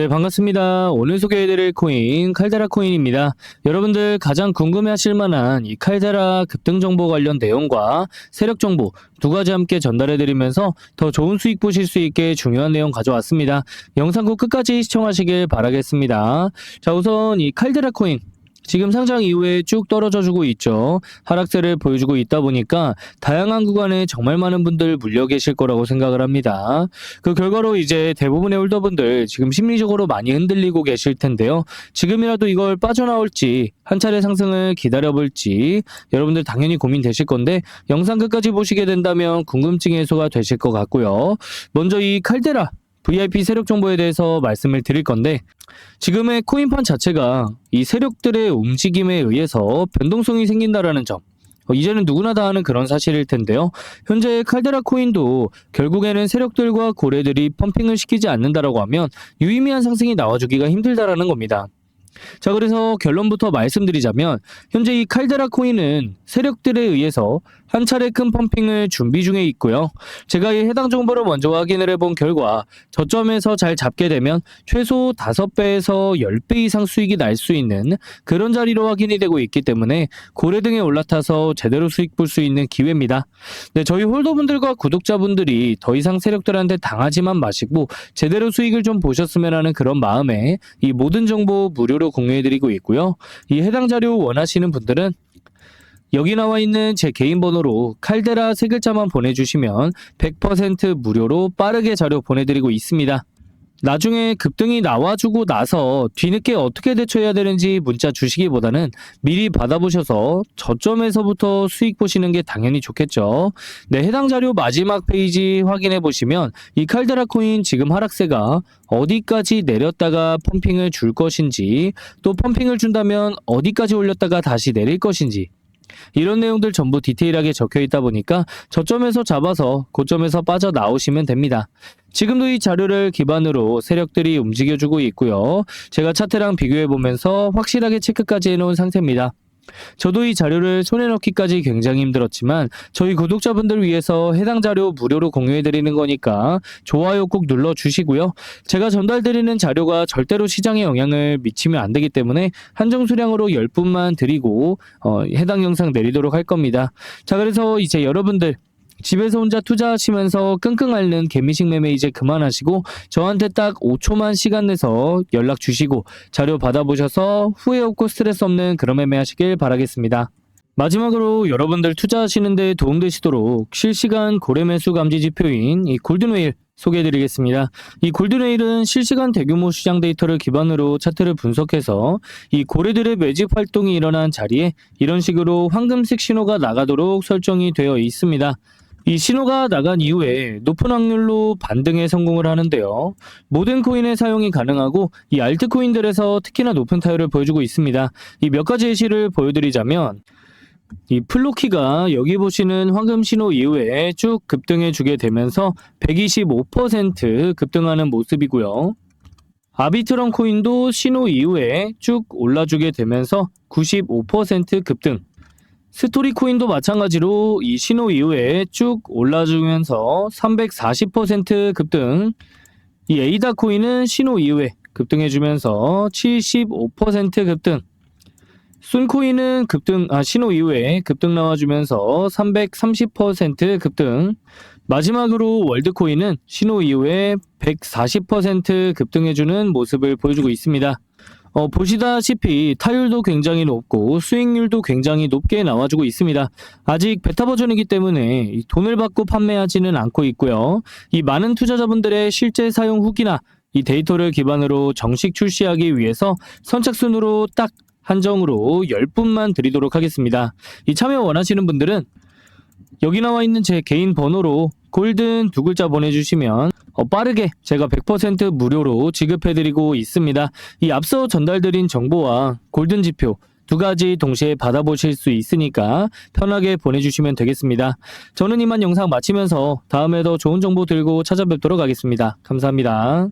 네, 반갑습니다. 오늘 소개해드릴 코인 칼데라 코인입니다. 여러분들 가장 궁금해하실 만한 이 칼데라 급등 정보 관련 내용과 세력 정보 두 가지 함께 전달해드리면서 더 좋은 수익 보실 수 있게 중요한 내용 가져왔습니다. 영상 꼭 끝까지 시청하시길 바라겠습니다. 자, 우선 이 칼데라 코인 지금 상장 이후에 쭉 떨어져 주고 있죠. 하락세를 보여주고 있다 보니까 다양한 구간에 정말 많은 분들 물려 계실 거라고 생각을 합니다. 그 결과로 이제 대부분의 홀더분들 지금 심리적으로 많이 흔들리고 계실 텐데요. 지금이라도 이걸 빠져나올지 한 차례 상승을 기다려볼지 여러분들 당연히 고민되실 건데 영상 끝까지 보시게 된다면 궁금증 해소가 되실 것 같고요. 먼저 이 칼데라 VIP 세력 정보에 대해서 말씀을 드릴 건데 지금의 코인판 자체가 이 세력들의 움직임에 의해서 변동성이 생긴다라는 점 어, 이제는 누구나 다 아는 그런 사실일 텐데요. 현재 칼데라 코인도 결국에는 세력들과 고래들이 펌핑을 시키지 않는다라고 하면 유의미한 상승이 나와주기가 힘들다라는 겁니다. 자, 그래서 결론부터 말씀드리자면 현재 이 칼데라 코인은 세력들에 의해서 한 차례 큰 펌핑을 준비 중에 있고요. 제가 이 해당 정보를 먼저 확인을 해본 결과 저점에서 잘 잡게 되면 최소 5배에서 10배 이상 수익이 날 수 있는 그런 자리로 확인이 되고 있기 때문에 고래 등에 올라타서 제대로 수익 볼 수 있는 기회입니다. 네, 저희 홀더분들과 구독자분들이 더 이상 세력들한테 당하지만 마시고 제대로 수익을 좀 보셨으면 하는 그런 마음에 이 모든 정보 무료로 공유해드리고 있고요. 이 해당 자료 원하시는 분들은 여기 나와 있는 제 개인 번호로 칼데라 세 글자만 보내주시면 100% 무료로 빠르게 자료 보내드리고 있습니다. 나중에 급등이 나와주고 나서 뒤늦게 어떻게 대처해야 되는지 문자 주시기보다는 미리 받아보셔서 저점에서부터 수익 보시는 게 당연히 좋겠죠. 네, 해당 자료 마지막 페이지 확인해 보시면 이 칼데라 코인 지금 하락세가 어디까지 내렸다가 펌핑을 줄 것인지 또 펌핑을 준다면 어디까지 올렸다가 다시 내릴 것인지 이런 내용들 전부 디테일하게 적혀 있다 보니까 저점에서 잡아서 고점에서 빠져 나오시면 됩니다. 지금도 이 자료를 기반으로 세력들이 움직여주고 있고요. 제가 차트랑 비교해 보면서 확실하게 체크까지 해놓은 상태입니다. 저도 이 자료를 손에 넣기까지 굉장히 힘들었지만 저희 구독자분들 위해서 해당 자료 무료로 공유해 드리는 거니까 좋아요 꼭 눌러 주시고요. 제가 전달드리는 자료가 절대로 시장에 영향을 미치면 안 되기 때문에 한정 수량으로 10분만 드리고 어, 해당 영상 내리도록 할 겁니다. 자 그래서 이제 여러분들 집에서 혼자 투자하시면서 끙끙 앓는 개미식 매매 이제 그만하시고 저한테 딱 5초만 시간 내서 연락 주시고 자료 받아보셔서 후회 없고 스트레스 없는 그런 매매 하시길 바라겠습니다. 마지막으로 여러분들 투자하시는 데 도움되시도록 실시간 고래 매수 감지 지표인 이 골든웨일 소개해드리겠습니다. 이 골든웨일은 실시간 대규모 시장 데이터를 기반으로 차트를 분석해서 이 고래들의 매집 활동이 일어난 자리에 이런 식으로 황금색 신호가 나가도록 설정이 되어 있습니다. 이 신호가 나간 이후에 높은 확률로 반등에 성공을 하는데요. 모든 코인의 사용이 가능하고 이 알트코인들에서 특히나 높은 타율을 보여주고 있습니다. 이 몇 가지 예시를 보여드리자면 이 플로키가 여기 보시는 황금 신호 이후에 쭉 급등해 주게 되면서 125% 급등하는 모습이고요. 아비트론 코인도 신호 이후에 쭉 올라주게 되면서 95% 급등. 스토리 코인도 마찬가지로 이 신호 이후에 쭉 올라주면서 340% 급등. 이 에이다 코인은 신호 이후에 급등해주면서 75% 급등. 순코인은 급등, 아, 신호 이후에 급등 나와주면서 330% 급등. 마지막으로 월드코인은 신호 이후에 140% 급등해주는 모습을 보여주고 있습니다. 어, 보시다시피 타율도 굉장히 높고 수익률도 굉장히 높게 나와주고 있습니다. 아직 베타 버전이기 때문에 이 돈을 받고 판매하지는 않고 있고요. 이 많은 투자자분들의 실제 사용 후기나 이 데이터를 기반으로 정식 출시하기 위해서 선착순으로 딱 한정으로 10분만 드리도록 하겠습니다. 이 참여 원하시는 분들은 여기 나와 있는 제 개인 번호로 골든 두 글자 보내주시면 어, 빠르게 제가 100% 무료로 지급해드리고 있습니다. 이 앞서 전달드린 정보와 골든 지표 두 가지 동시에 받아보실 수 있으니까 편하게 보내주시면 되겠습니다. 저는 이만 영상 마치면서 다음에 더 좋은 정보 들고 찾아뵙도록 하겠습니다. 감사합니다.